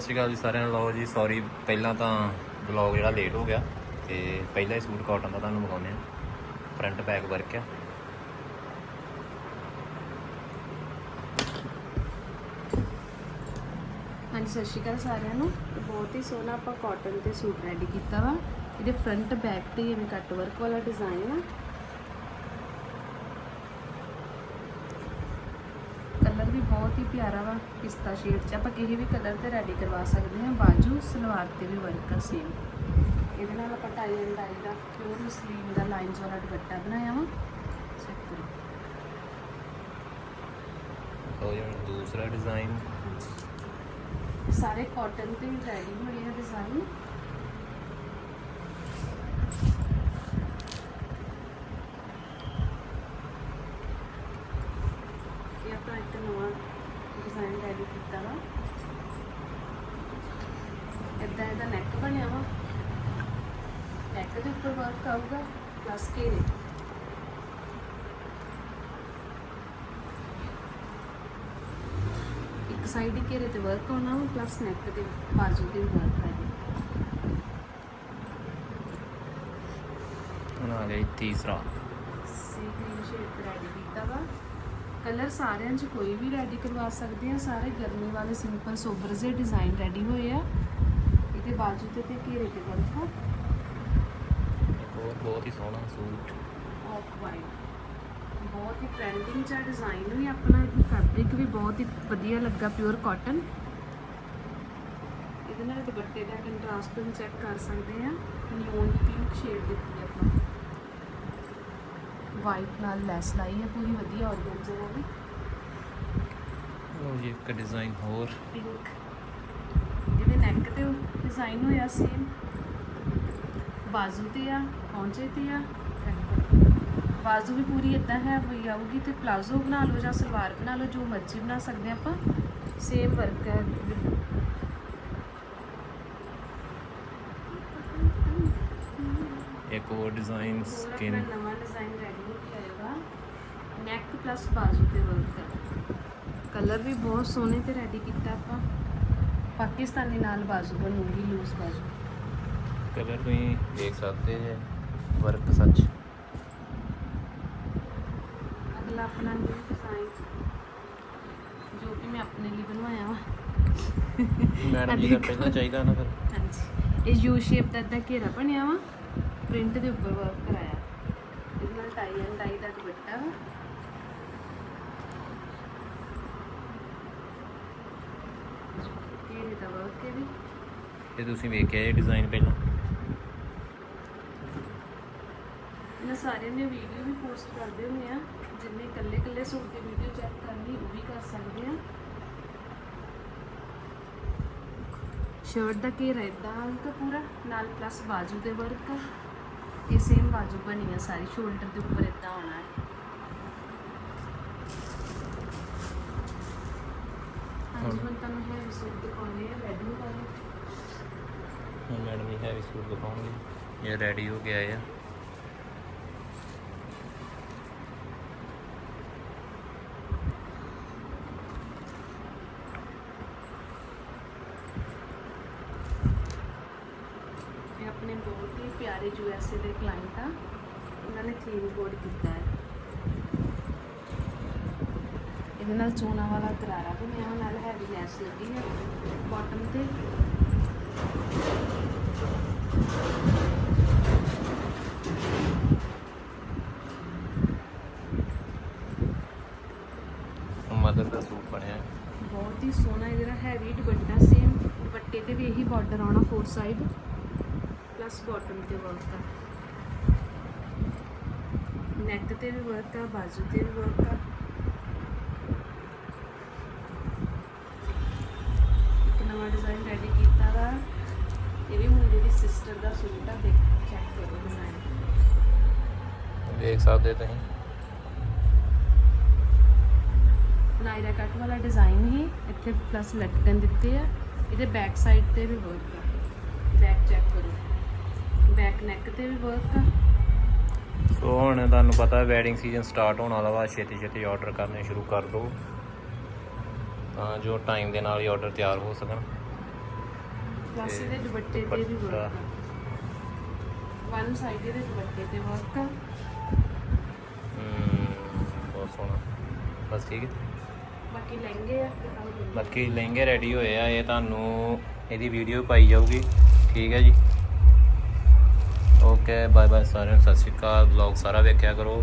ਸਤਿ ਸ਼੍ਰੀ ਅਕਾਲ ਜੀ ਸਾਰਿਆਂ ਨੂੰ। ਲਓ ਜੀ ਸੌਰੀ ਪਹਿਲਾਂ ਤਾਂ ਵਲੌਗ ਜਿਹੜਾ ਲੇਟ ਹੋ ਗਿਆ ਤੇ ਪਹਿਲਾ ਹੀ ਸੂਟ ਕਾਟਨ ਦਾ ਤੁਹਾਨੂੰ ਵਿਖਾਉਂਦੇ ਆ ਫਰੰਟ ਬੈਕ ਵਰਕ ਆ। ਹਾਂਜੀ, ਸਤਿ ਸ਼੍ਰੀ ਅਕਾਲ ਸਾਰਿਆਂ ਨੂੰ। ਬਹੁਤ ਹੀ ਸੋਹਣਾ ਆਪਾਂ ਕਾਟਨ ਤੇ ਸੂਟ ਰੈਡੀ ਕੀਤਾ ਵਾ। ਇਹਦੇ ਫਰੰਟ ਬੈਕ ਤੇ ਇਵੇਂ ਕੱਟ ਵਰਕ ਵਾਲਾ ਡਿਜ਼ਾਈਨ ਆ ਕਲਰ ਵੀ ਬਹੁਤ ਹੀ ਪਿਆਰਾ ਵਾ ਪਿਸਤਾ ਸ਼ੇਡ 'ਚ। ਆਪਾਂ ਕਿਸੇ ਵੀ ਕਲਰ ਤੇ ਰੈਡੀ ਕਰਵਾ ਸਕਦੇ ਹਾਂ। ਬਾਜੂ ਸਲਵਾਰ ਤੇ ਵੀ ਵਰਕ ਸੇਮ ਇਹਦੇ ਨਾਲ ਆਪਾਂ ਟਾਈ ਐਂਡ ਡਾਈ ਦਾ ਪਿਓਰ ਮਸਲੀਨ ਦਾ ਲਾਈਨਸ ਵਾਲਾ ਦੁਪੱਟਾ ਬਣਾਇਆ ਵਾ। ਚੈੱਕ ਕਰੋ। ਲਓ ਜੀ ਹੁਣ ਦੂਸਰਾ ਡਿਜ਼ਾਈਨ ਸਾਰੇ ਕਾਟਨ ਤੇ ਰੈਡੀ ਹੋਏ ਆ ਡਿਜ਼ਾਈਨ ਇਹ ਆਪਾਂ ਇੱਕ ਨਵਾਂ ਡਿਜ਼ਾਈਨ ਰੈਡੀ ਕੀਤਾ ਵਾ ਇਦਾਂ ਇਹਦਾ ਨੈਕ ਬਣਿਆ ਵਾ। ਨੈਕ ਦੇ ਉੱਪਰ ਵਰਕ ਆਊਗਾ ਪਲੱਸ ਘੇਰੇ ਇੱਕ ਸਾਈਡ ਹੀ ਘੇਰੇ ਤੇ ਵਰਕ ਹੋਣਾ ਵਾ ਪਲੱਸ ਨੈਕ ਤੇ ਬਾਜ਼ੂ ਤੇ ਵਰਕ ਹੈ ਹੁਣ ਆ ਗਿਆ ਜੀ ਤੀਸਰਾ। ਸੀ ਗ੍ਰੀਨ ਸ਼ੇਡ ਤੇ ਰੈਡੀ ਕੀਤਾ ਵਾ। ਕਲਰ ਸਾਰਿਆਂ 'ਚ ਕੋਈ ਵੀ ਰੈਡੀ ਕਰਵਾ ਸਕਦੇ ਆ। ਸਾਰੇ ਗਰਮੀ ਵਾਲੇ ਸਿੰਪਲ ਸੋਬਰ ਜਿਹੇ ਡਿਜ਼ਾਈਨ ਰੈਡੀ ਹੋਏ ਆ। ਬਾਜੂ ਤੇ ਤੇ ਘੇਰੇ ਤੇ ਵਰਕ ਹੋਰ ਬਹੁਤ ਹੀ ਸੋਹਣਾ ਸੂਟ। Off white. ਬਹੁਤ ਹੀ ਟ੍ਰੈਂਡਿੰਗ ਚ ਡਿਜ਼ਾਈਨ ਵੀ ਆਪਣਾ ਇਹ ਫੈਬਰਿਕ ਵੀ ਬਹੁਤ ਹੀ ਵਧੀਆ ਲੱਗਾ ਪਿਓਰ ਕਾਟਨ ਇਹਦੇ ਨਾਲ ਦੁਪੱਟੇ ਦਾ ਕੰਟਰਾਸਟ ਵੀ ਚੈੱਕ ਕਰ ਸਕਦੇ ਆ ਨਿਓਨ ਪਿੰਕ ਸ਼ੇਡ ਦਿੱਤੀ ਆਪਾਂ। ਵਾਈਟ ਨਾਲ ਲੈਸ ਲਾਈ ਹੈ ਪੂਰੀ ਵਧੀਆ ਆਰਗੈਂਜਾ ਵਾਲੀ ਲਓ ਜੀ ਇੱਕ ਡਿਜ਼ਾਈਨ ਹੋਰ। ਪਿੰਕ ਨੈਕ ਤੇ ਡਿਜ਼ਾਈਨ ਹੋਇਆ ਸੇਮ ਬਾਜ਼ੂ ਤੇ ਆ ਪਹੁੰਚੇ ਤੇ ਆ। ਬਾਜ਼ੂ ਵੀ ਪੂਰੀ ਇਦਾਂ ਹੈ ਹੋਈ ਆਊਗੀ ਤੇ ਪਲਾਜ਼ੋ ਬਣਾ ਲਓ ਜਾਂ ਸਲਵਾਰ ਬਣਾ ਲਓ ਜੋ ਮਰਜ਼ੀ ਬਣਾ ਸਕਦੇ ਆਪਾਂ। ਸੇਮ ਵਰਕ ਹੈ। ਇੱਕ ਹੋਰ ਡਿਜ਼ਾਈਨ ਸਕਿਨ ਨਵਾਂ ਡਿਜ਼ਾਈਨ ਰੈਡੀ ਹੋ ਕੇ ਆਏਗਾ। ਨੈਕ ਪਲੱਸ ਬਾਜ਼ੂ ਤੇ ਵਰਕ ਹੈ। ਕਲਰ ਵੀ ਬਹੁਤ ਸੋਹਣੇ ਤੇ ਰੈਡੀ ਕੀਤਾ ਆਪਾਂ। ਪਾਕਿਸਤਾਨੀ ਨਾਲ ਬਾਜ਼ੂ ਬਣੂਗੀ ਲੂਜ਼ ਬਾਜ਼ੂ। ਕਲਰ ਤੁਸੀਂ ਦੇਖ ਸਕਦੇ ਜੇ ਵਰਕ ਸੱਚ। ਅਗਲਾ ਆਪਣਾ ਨਿਊ ਡਿਜ਼ਾਈਨ ਜੋ ਕਿ ਮੈਂ ਆਪਣੇ ਲਈ ਬਣਵਾਇਆ ਵਾ। ਮੈਡਮ ਜੀ ਦਾ ਪਹਿਲਾਂ ਚਾਹੀਦਾ ਨਾ ਫਿਰ। ਹਾਂਜੀ। ਇਹ ਯੂ ਸ਼ੇਪ ਦਾ ਏਦਾਂ ਘੇਰਾ ਬਣਿਆ ਵਾ ਪ੍ਰਿੰਟ ਦੇ ਉੱਪਰ ਵਰਕ ਕਰਾਇਆ। ਇਹਦੇ ਨਾਲ ਟਾਈ ਐਂਡ ਡਾਈ ਦਾ ਦੁਪੱਟਾ ਵਾ। ਘੇਰੇ ਦਾ ਵਰਕ ਹੈ ਵੀ। ਇਹ ਤੁਸੀਂ ਵੇਖਿਆ ਇਹ ਡਿਜ਼ਾਈਨ ਪਹਿਲਾਂ? ਇਹਨਾਂ ਸਾਰਿਆਂ ਦੀ ਵੀਡੀਓ ਵੀ ਪੋਸਟ ਕਰਦੇ ਹੁੰਦੇ ਆ ਜਿੰਨੇ ਇਕੱਲੇ ਇਕੱਲੇ ਸੂਟ ਦੀ ਵੀਡੀਓ ਚੈੱਕ ਕਰਨੀ ਉਹ ਵੀ ਕਰ ਸਕਦੇ ਆ ਸ਼ਰਟ ਦਾ ਘੇਰਾ ਇਦਾਂ ਆਊਗਾ ਪੂਰਾ? ਨਾਲ ਪਲੱਸ ਬਾਜੂ ਦੇ ਵਰਕ ਇਹ ਸੇਮ ਬਾਜੂ ਬਣੀ ਆ ਸਾਰੀ ਸ਼ੋਲਡਰ ਦੇ ਉੱਪਰ ਇਦਾਂ ਆਉਣਾ ਹੈ ਹਾਂਜੀ ਹੁਣ ਤੁਹਾਨੂੰ ਹੈ ਸੂਟ ਦਿਖਾਉਣੇ ਆ ਵਾਲੇ ਹੁਣ ਮੈਡਮ ਜੀ ਹੈਵੀ ਸੂਟ ਦਿਖਾਉਣਗੇ ਇਹ ਰੈਡੀ ਹੋ ਗਿਆ ਆ। ਇਹ ਆਪਣੇ ਬਹੁਤ ਹੀ ਪਿਆਰੇ ਯੂਐਸਏ ਦੇ ਕਲਾਇੰਟ ਆ। ਉਹਨਾਂ ਨੇ ਥੀਮ ਕੋਡ ਕੀਤਾ ਹੈ। ਇਹਦੇ ਨਾਲ ਚੋਣਾ ਵਾਲਾ ਗਰਾਰਾ ਬਣਿਆ ਨਾਲ ਹੈਵੀ ਲੈਸ ਲੱਗੀ ਹੈ ਬਾਟਮ ਤੇ। ਮਦਰ ਦਾ ਸੂਟ ਬਣਿਆ। ਬਹੁਤ ਹੀ ਸੋਹਣਾ ਇਹਦਾ ਜਿਹੜਾ ਹੈਵੀ ਦੁਪੱਟਾ ਸੇਮ ਦੁਪੱਟੇ ਤੇ ਵੀ ਇਹੀ ਬਾਰਡਰ ਆਉਣਾ ਫੋਰ ਸਾਈਡ ਪਲੱਸ ਬਾਟਮ ਤੇ ਵਰਕ ਆ। ਨੈਕ ਤੇ ਵੀ ਵਰਕ ਆ ਬਾਜੂ ਤੇ ਵੀ ਵਰਕ ਆ ਇੱਕ ਨਵਾਂ ਡਿਜ਼ਾਈਨ ਰੈਡੀ ਕੀਤਾ ਵਾ ਇਹ ਵੀ ਮੁੰਡੇ ਦੀ ਸਿਸਟਰ ਦਾ ਸੂਟ ਆ ਦੇਖ ਚੈੱਕ ਕਰੋ ਡਿਜ਼ਾਈਨ ਵੇਖ ਸਕਦੇ ਤੁਸੀਂ। ਨਾਇਰਾ ਕੱਟ ਵਾਲਾ ਡਿਜ਼ਾਈਨ ਹੀ ਇੱਥੇ ਪਲੱਸ ਲਟਕਣ ਦਿੱਤੇ ਆ। ਇਹਦੇ ਬੈਕ ਸਾਈਡ ਤੇ ਵੀ ਵਰਕ ਆ। ਬੈਕ ਚੈੱਕ ਕਰੋ। ਬੈਕ ਨੈਕ ਤੇ ਵੀ ਵਰਕ ਆ। ਸੋ ਹੁਣ ਤੁਹਾਨੂੰ ਪਤਾ ਵੈਡਿੰਗ ਸੀਜ਼ਨ ਸਟਾਰਟ ਹੋਣ ਵਾਲਾ ਵਾ ਛੇਤੀ ਛੇਤੀ ਆਰਡਰ ਕਰਨੇ ਸ਼ੁਰੂ ਕਰ ਦਿਓ। ਤਾਂ ਜੋ ਟਾਈਮ ਦੇ ਨਾਲ ਹੀ ਆਰਡਰ ਤਿਆਰ ਹੋ ਸਕਣ। ਪਲੱਸ ਤੇ ਇਹਦੇ ਦੁਪੱਟੇ ਤੇ ਵੀ ਦੁਪੱਟਾ। ਵਰਕ ਵਨ ਸਾਈਡ ਦੇ ਦੁਪੱਟੇ ਤੇ ਵਰਕ ਆ ਹਮ, ਬਹੁਤ ਸੋਹਣਾ। ਬਸ ਠੀਕ ਹੈ। ਬਾਕੀ ਲਹਿੰਗੇ ਆ ਦਿਖਾਓ ਲਹਿੰਗੇ। ਬਾਕੀ ਲਹਿੰਗੇ ਰੈਡੀ ਹੋਏ ਆ ਇਹ ਤੁਹਾਨੂੰ ਇਹਦੀ ਵੀਡੀਓ ਪਾਈ ਜਾਊਗੀ। ਠੀਕ ਹੈ ਜੀ। ਓਕੇ ਬਾਏ ਬਾਏ ਸਾਰਿਆਂ ਨੂੰ ਸਤਿ ਸ਼੍ਰੀ ਅਕਾਲ। ਵਲੌਗ ਸਾਰਾ ਵੇਖਿਆ ਕਰੋ।